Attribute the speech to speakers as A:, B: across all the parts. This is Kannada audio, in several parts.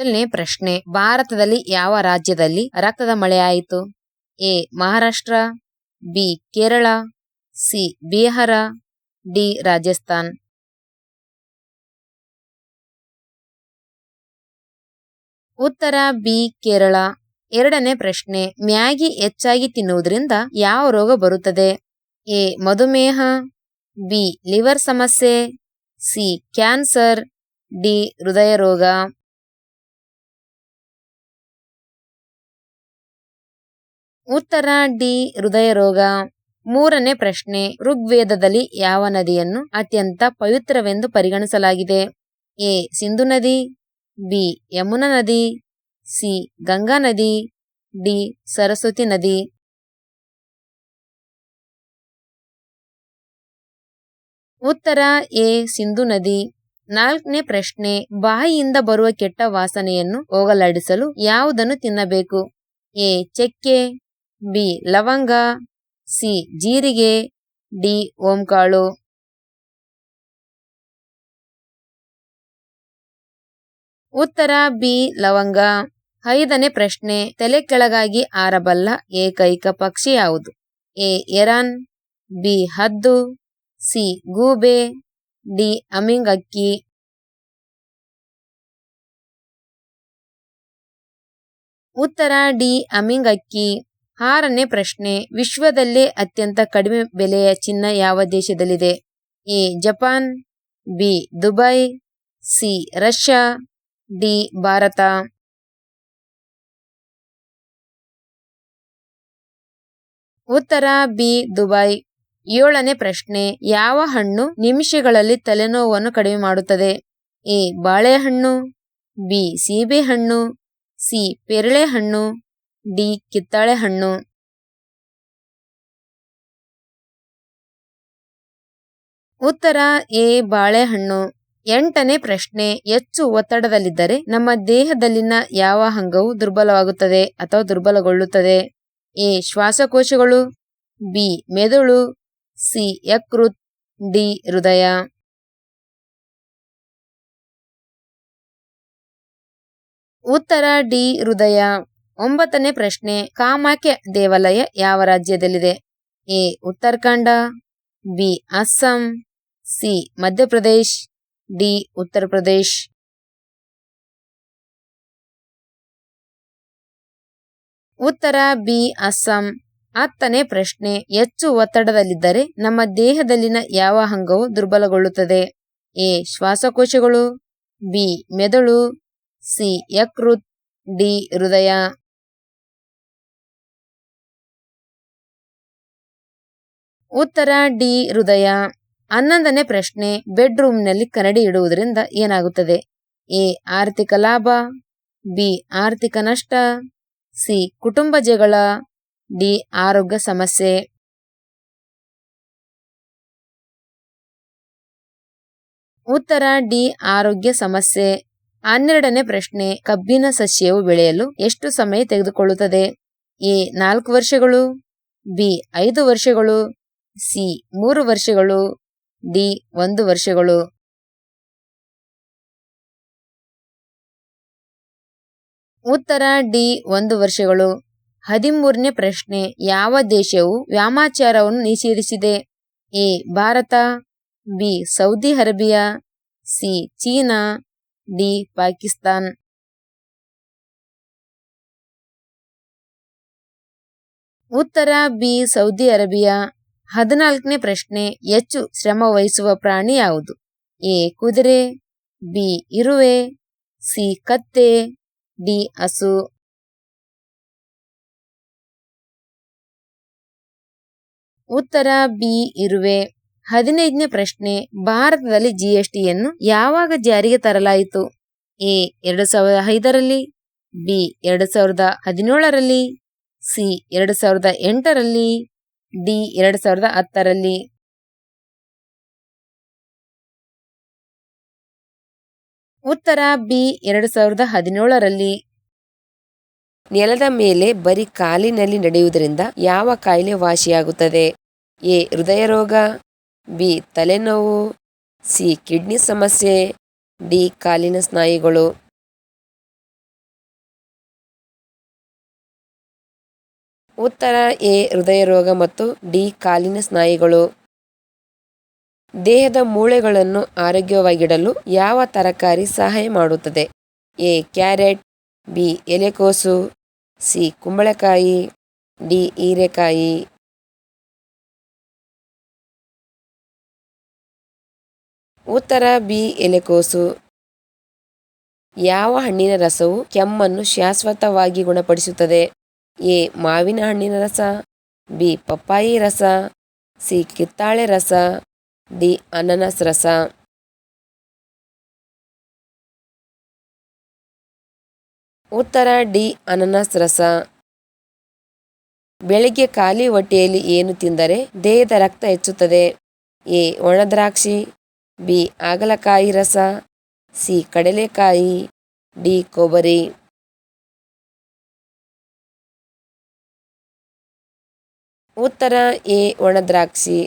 A: ಮೊದಲನೇ ಪ್ರಶ್ನೆ, ಭಾರತದಲ್ಲಿ ಯಾವ ರಾಜ್ಯದಲ್ಲಿ ರಕ್ತದ ಮಳೆಯಾಯಿತು A, Maharashtra, B, Kerala, C, Bihar, D, Rajasthan. ಉತ್ತರ ಬಿ, ಕೇರಳ. ಎರಡನೇ ಪ್ರಶ್ನೆ, ಮ್ಯಾಗಿ ಹೆಚ್ಚಾಗಿ ತಿನ್ನುವುದರಿಂದ ಯಾವ ರೋಗ ಬರುತ್ತದೆ? ಎ, ಮಧುಮೇಹ, ಬಿ, ಲಿವರ್ ಸಮಸ್ಯೆ, ಸಿ, ಕ್ಯಾನ್ಸರ್, ಡಿ ಹೃದಯ ರೋಗ ಉತ್ತರ ಡಿ ಹೃದಯ ರೋಗ ಮೂರನೇ ಪ್ರಶ್ನೆ, ಋಗ್ವೇದದಲ್ಲಿ ಯಾವ ನದಿಯನ್ನು ಅತ್ಯಂತ ಪವಿತ್ರವೆಂದು ಪರಿಗಣಿಸಲಾಗಿದೆ? ಎ, ಸಿಂಧು ನದಿ, ಬಿ, ಯಮುನಾ ನದಿ, ಸಿ, ಗಂಗಾ ನದಿ, ಡಿ, ಸರಸ್ವತಿ ನದಿ. ಉತ್ತರ ಎ, ಸಿಂಧು ನದಿ. ನಾಲ್ಕನೇ ಪ್ರಶ್ನೆ, ಬಾಯಿಯಿಂದ ಬರುವ ಕೆಟ್ಟ ವಾಸನೆಯನ್ನು ಹೋಗಲಾಡಿಸಲು ಯಾವುದನ್ನು ತಿನ್ನಬೇಕು? ಎ, ಚಕ್ಕೆ ಬಿ. ಲವಂಗ, ಸಿ. ಜೀರಿಗೆ, ಡಿ. ಓಂಕಾಳು. ಉತ್ತರ ಬಿ. ಲವಂಗ. ಐದನೇ ಪ್ರಶ್ನೆ, ತಲೆ ಕೆಳಗಾಗಿ ಆರಬಲ್ಲ ಏಕೈಕ ಪಕ್ಷಿ ಯಾವುದು? ಎ. Heron, B. ಹದ್ದು, ಸಿ. ಗೂಬೆ, ಡಿ. ಅಮಿಂಗ್ ಅಕ್ಕಿ ಉತ್ತರ ಡಿ. ಅಮಿಂಗ್ ಅಕ್ಕಿ ಆರನೇ ಪ್ರಶ್ನೆ, ವಿಶ್ವದಲ್ಲೇ ಅತ್ಯಂತ ಕಡಿಮೆ ಬೆಲೆಯ ಚಿನ್ನ ಯಾವ ದೇಶದಲ್ಲಿದೆ? A, Japan, B, Dubai, C, Russia, D, Bharat. ಉತ್ತರ, ಬಿ, ದುಬೈ. ಏಳನೇ ಪ್ರಶ್ನೆ, ಯಾವ ಹಣ್ಣು ನಿಮಿಷಗಳಲ್ಲಿ ತಲೆನೋವನ್ನು ಕಡಿಮೆ ಮಾಡುತ್ತದೆ? ಎ, ಬಾಳೆಹಣ್ಣು, ಬಿ, ಸೀಬೆಹಣ್ಣು, ಸಿ, ಪೇರಳೆಹಣ್ಣು ಡಿ ಕಿತ್ತಳೆ ಹಣ್ಣು ಉತ್ತರ, ಎ ಬಾಳೆಹಣ್ಣು. ಎಂಟನೇ ಪ್ರಶ್ನೆ, ಹೆಚ್ಚು ಒತ್ತಡದಲ್ಲಿದ್ದರೆ ನಮ್ಮ ದೇಹದಲ್ಲಿನ ಯಾವ ಅಂಗವು ದುರ್ಬಲವಾಗುತ್ತದೆ ಅಥವಾ ದುರ್ಬಲಗೊಳ್ಳುತ್ತದೆ? ಎ, ಶ್ವಾಸಕೋಶಗಳು. ಬಿ, ಮೆದುಳು. ಸಿ, ಯಕೃತ್. ಡಿ, ಹೃದಯ. ಉತ್ತರ, ಡಿ, ಹೃದಯ. ಒಂಬತ್ತನೇ ಪ್ರಶ್ನೆ, ಕಾಮಾಖ್ಯ ದೇವಾಲಯ ಯಾವ ರಾಜ್ಯದಲ್ಲಿದೆ? A, Uttarakhand, B, Assam, C, Madhya Pradesh, D Uttar Pradesh ಉತ್ತರ, ಬಿ, ಅಸ್ಸಾಂ. ಹತ್ತನೇ ಪ್ರಶ್ನೆ, ಹೆಚ್ಚು ಒತ್ತಡದಲ್ಲಿದ್ದರೆ ನಮ್ಮ ದೇಹದಲ್ಲಿನ ಯಾವ ಅಂಗವು ದುರ್ಬಲಗೊಳ್ಳುತ್ತದೆ? ಎ, ಶ್ವಾಸಕೋಶಗಳು, ಬಿ, ಮೆದುಳು, ಸಿ, ಯಕೃತ್, ಡಿ, ಹೃದಯ. ಉತ್ತರ ಡಿ, ಹೃದಯ. ಹನ್ನೊಂದನೇ ಪ್ರಶ್ನೆ, ಬೆಡ್ರೂಮ್ನಲ್ಲಿ ಕನ್ನಡಿ ಇಡುವುದರಿಂದ ಏನಾಗುತ್ತದೆ? ಎ, ಆರ್ಥಿಕ ಲಾಭ. ಬಿ, ಆರ್ಥಿಕ ನಷ್ಟ. ಸಿ, ಕುಟುಂಬ ಜಗಳ. ಡಿ, ಆರೋಗ್ಯ ಸಮಸ್ಯೆ. ಉತ್ತರ ಡಿ, ಆರೋಗ್ಯ ಸಮಸ್ಯೆ. ಹನ್ನೆರಡನೇ ಪ್ರಶ್ನೆ, ಕಬ್ಬಿನ ಸಸ್ಯವು ಬೆಳೆಯಲು ಎಷ್ಟು ಸಮಯ ತೆಗೆದುಕೊಳ್ಳುತ್ತದೆ? ಎ, ನಾಲ್ಕು ವರ್ಷಗಳು. ಬಿ, ಐದು ವರ್ಷಗಳು. ಸಿ, ಮೂರು ವರ್ಷಗಳು, ಡಿ, ಒಂದು ವರ್ಷಗಳು. ಉತ್ತರ, ಡಿ, ಒಂದು ವರ್ಷಗಳು. ಹದಿಮೂರನೇ ಪ್ರಶ್ನೆ, ಯಾವ ದೇಶವು ವ್ಯಾಮಾಚಾರವನ್ನು ನಿಷೇಧಿಸಿದೆ? A, Bharat, B, Saudi Arabia, C, China, D, Pakistan. ಉತ್ತರ, ಬಿ, ಸೌದಿ ಅರೇಬಿಯಾ ಹದಿನಾಲ್ಕನೇ ಪ್ರಶ್ನೆ, ಹೆಚ್ಚು ಶ್ರಮ ವಹಿಸುವ ಪ್ರಾಣಿ ಯಾವುದು? ಎ, ಕುದುರೆ, ಬಿ, ಇರುವೆ, ಸಿ, ಕತ್ತೆ, ಡಿ, ಹಸು. ಉತ್ತರ, ಬಿ, ಇರುವೆ. ಹದಿನೈದನೇ ಪ್ರಶ್ನೆ, ಭಾರತದಲ್ಲಿ ಜಿಎಸ್ಟಿಯನ್ನು ಯಾವಾಗ ಜಾರಿಗೆ ತರಲಾಯಿತು? ಎ, ಎರಡು ಸಾವಿರದ ಐದರಲ್ಲಿ, ಬಿ, ಎರಡು ಸಾವಿರದ ಹದಿನೇಳರಲ್ಲಿ, ಸಿ, ಎರಡು ಸಾವಿರದ ಎಂಟರಲ್ಲಿ ಡಿ ಎರಡು ಸಾವಿರದ ಹತ್ತರಲ್ಲಿ. ಉತ್ತರ ಬಿ ಎರಡು ಸಾವಿರದ ಹದಿನೇಳರಲ್ಲಿ. ನೆಲದ ಮೇಲೆ ಬರೀ ಕಾಲಿನಲ್ಲಿ ನಡೆಯುವುದರಿಂದ ಯಾವ ಕಾಯಿಲೆ ವಾಸಿಯಾಗುತ್ತದೆ? ಎ ಹೃದಯ ರೋಗ, ಬಿ ತಲೆನೋವು, ಸಿ ಕಿಡ್ನಿ ಸಮಸ್ಯೆ, ಡಿ ಕಾಲಿನ ಸ್ನಾಯುಗಳು.
B: ಉತ್ತರ ಎ, ಹೃದಯ ರೋಗ ಮತ್ತು ಡಿ, ಕಾಲಿನ ಸ್ನಾಯುಗಳು. ದೇಹದ ಮೂಳೆಗಳನ್ನು ಆರೋಗ್ಯವಾಗಿಡಲು ಯಾವ ತರಕಾರಿ ಸಹಾಯ ಮಾಡುತ್ತದೆ? ಎ, ಕ್ಯಾರೆಟ್, ಬಿ, ಎಲೆಕೋಸು, ಸಿ, ಕುಂಬಳಕಾಯಿ, ಡಿ, ಹೀರೆಕಾಯಿ. ಉತ್ತರ ಬಿ, ಎಲೆಕೋಸು. ಯಾವ ಹಣ್ಣಿನ ರಸವು ಕೆಮ್ಮನ್ನು ಶಾಶ್ವತವಾಗಿ ಗುಣಪಡಿಸುತ್ತದೆ? ಎ ಮಾವಿನ ಹಣ್ಣಿನ ರಸ, ಬಿ ಪಪ್ಪಾಯಿ ರಸ, ಸಿ ಕಿತ್ತಾಳೆ ರಸ, ಡಿ ಅನನಸ್ ರಸ. ಉತ್ತರ, ಡಿ ಅನನಸ್ ರಸ. ಬೆಳಿಗ್ಗೆ ಖಾಲಿ ಹೊಟ್ಟೆಯಲ್ಲಿ ಏನು ತಿಂದರೆ ದೇಹದ ರಕ್ತ ಹೆಚ್ಚುತ್ತದೆ. ಎ ಒಣದ್ರಾಕ್ಷಿ, ಬಿ ಆಗಲಕಾಯಿ ರಸ, ಸಿ ಕಡಲೆಕಾಯಿ, ಡಿ ಕೊಬ್ಬರಿ. ಉತ್ತರ ಎ ಒಣದ್ರಾಕ್ಷಿ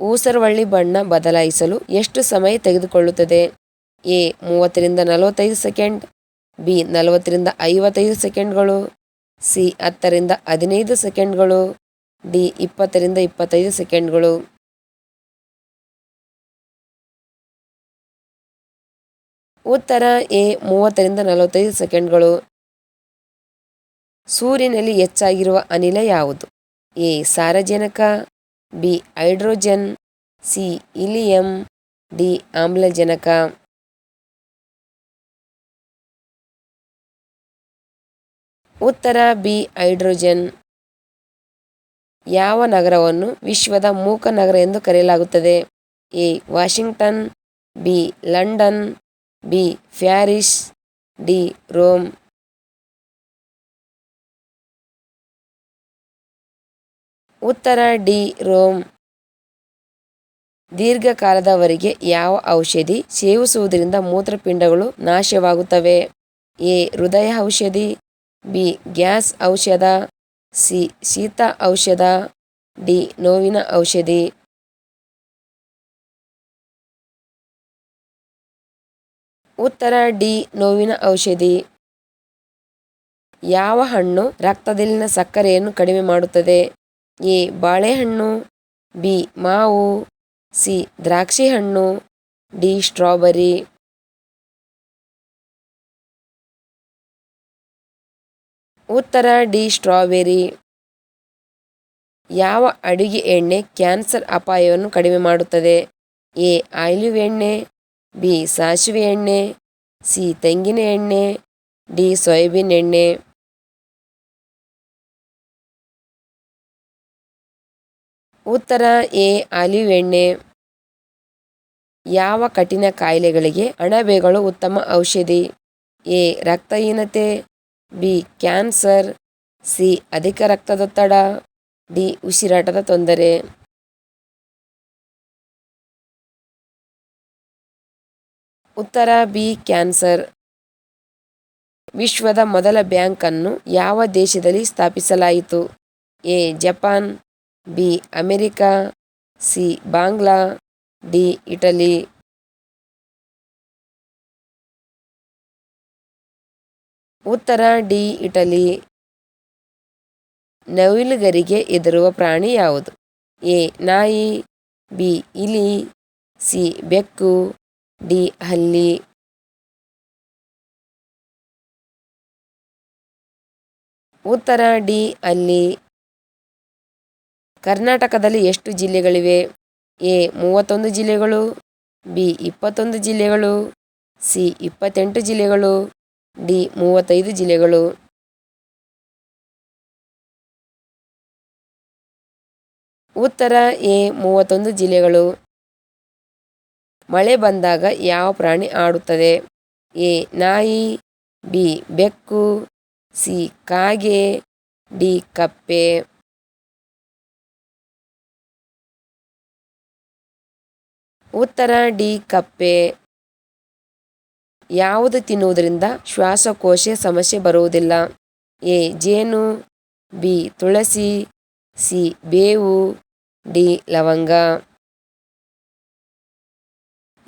B: ಊಸರವಳ್ಳಿ ಬಣ್ಣ ಬದಲಾಯಿಸಲು ಎಷ್ಟು ಸಮಯ ತೆಗೆದುಕೊಳ್ಳುತ್ತದೆ? ಎ ಮೂವತ್ತರಿಂದ ನಲವತ್ತೈದು ಸೆಕೆಂಡ್. ಬಿ ನಲವತ್ತರಿಂದ ಐವತ್ತೈದು ಸೆಕೆಂಡ್ಗಳು. ಸಿ ಹತ್ತರಿಂದ ಹದಿನೈದು ಸೆಕೆಂಡ್ಗಳು. ಡಿ ಇಪ್ಪತ್ತರಿಂದ ಇಪ್ಪತ್ತೈದು ಸೆಕೆಂಡ್ಗಳು. ಉತ್ತರ ಎ ಮೂವತ್ತರಿಂದ ನಲವತ್ತೈದು ಸೆಕೆಂಡ್ಗಳು. ಸೂರ್ಯನಲ್ಲಿ ಹೆಚ್ಚಾಗಿರುವ ಅನಿಲ ಯಾವುದು? ಎ. ಸಾರಜನಕ, B. Hydrogen, C. Helium, D. ಆಮ್ಲಜನಕ. ಉತ್ತರ, ಬಿ. ಹೈಡ್ರೋಜನ್. ಯಾವ ನಗರವನ್ನು ವಿಶ್ವದ ಮೂಕ ನಗರ ಎಂದು ಕರೆಯಲಾಗುತ್ತದೆ? A. Washington, B. London, B. Paris, D. Rome. ಉತ್ತರ ಡಿ, ರೋಮ್. ದೀರ್ಘಕಾಲದವರೆಗೆ ಯಾವ ಔಷಧಿ ಸೇವಿಸುವುದರಿಂದ ಮೂತ್ರಪಿಂಡಗಳು ನಾಶವಾಗುತ್ತವೆ? ಎ, ಹೃದಯ ಔಷಧಿ. ಬಿ, ಗ್ಯಾಸ್ ಔಷಧ. ಸಿ, ಶೀತ ಔಷಧ. ಡಿ, ನೋವಿನ ಔಷಧಿ. ಉತ್ತರ ಡಿ, ನೋವಿನ ಔಷಧಿ. ಯಾವ ಹಣ್ಣು ರಕ್ತದಲ್ಲಿನ ಸಕ್ಕರೆಯನ್ನು ಕಡಿಮೆ ಮಾಡುತ್ತದೆ? ಎ ಬಾಳೆಹಣ್ಣು, ಬಿ ಮಾವು, ಸಿ ದ್ರಾಕ್ಷಿ ಹಣ್ಣು ಡಿ ಸ್ಟ್ರಾಬೆರಿ. ಉತ್ತರ, ಡಿ ಸ್ಟ್ರಾಬೆರಿ. ಯಾವ ಅಡುಗೆ ಎಣ್ಣೆ ಕ್ಯಾನ್ಸರ್ ಅಪಾಯವನ್ನು ಕಡಿಮೆ ಮಾಡುತ್ತದೆ? ಎ ಆಯಿಲಿವ್ ಎಣ್ಣೆ, ಬಿ ಸಾಸಿವೆ ಎಣ್ಣೆ, ಸಿ ತೆಂಗಿನ ಎಣ್ಣೆ, ಡಿ ಸೋಯಾಬೀನ್ ಎಣ್ಣೆ. ಉತ್ತರ ಎ, ಆಲಿವ್ ಎಣ್ಣೆ. ಯಾವ ಕಠಿಣ ಕಾಯಿಲೆಗಳಿಗೆ ಅಣಬೆಗಳು ಉತ್ತಮ ಔಷಧಿ? ಎ, ರಕ್ತಹೀನತೆ. B, cancer. ಸಿ, ಅಧಿಕ ರಕ್ತದೊತ್ತಡ ಡಿ, ಉಸಿರಾಟದ ತೊಂದರೆ. ಉತ್ತರ ಬಿ, ಕ್ಯಾನ್ಸರ್. ವಿಶ್ವದ ಮೊದಲ ಬ್ಯಾಂಕನ್ನು ಯಾವ ದೇಶದಲ್ಲಿ ಸ್ಥಾಪಿಸಲಾಯಿತು? A, Japan. B, America, C, Bangla, D, Italy. ಉತ್ತರ, ಡಿ, ಇಟಲಿ. ನವಿಲುಗರಿಗೆ ಎದುರುವ ಪ್ರಾಣಿ ಯಾವುದು? ಎ, ನಾಯಿ. ಬಿ, ಇಲಿ. ಸಿ, ಬೆಕ್ಕು. ಡಿ, ಹಲ್ಲಿ. ಉತ್ತರ, ಡಿ, ಅಲ್ಲಿ. ಕರ್ನಾಟಕದಲ್ಲಿ ಎಷ್ಟು ಜಿಲ್ಲೆಗಳಿವೆ? ಎ, ಮೂವತ್ತೊಂದು ಜಿಲ್ಲೆಗಳು, ಬಿ, ಇಪ್ಪತ್ತೊಂದು ಜಿಲ್ಲೆಗಳು, ಸಿ, ಇಪ್ಪತ್ತೆಂಟು ಜಿಲ್ಲೆಗಳು, ಡಿ, ಮೂವತ್ತೈದು ಜಿಲ್ಲೆಗಳು. ಉತ್ತರ, ಎ, ಮೂವತ್ತೊಂದು ಜಿಲ್ಲೆಗಳು. ಮಳೆ ಬಂದಾಗ ಯಾವ ಪ್ರಾಣಿ ಆಡುತ್ತದೆ? ಎ, ನಾಯಿ, ಬಿ, ಬೆಕ್ಕು, ಸಿ, ಕಾಗೆ, ಡಿ, ಕಪ್ಪೆ. ಉತ್ತರ ಡಿ, ಕಪ್ಪೆ. ಯಾವುದು ತಿನ್ನುವುದರಿಂದ ಶ್ವಾಸಕೋಶ ಸಮಸ್ಯೆ ಬರುವುದಿಲ್ಲ. ಎ, ಜೇನು. ಬಿ, ತುಳಸಿ. ಸಿ, ಬೇವು. ಡಿ, ಲವಂಗ.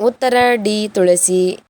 B: ಉತ್ತರ ಡಿ, ತುಳಸಿ.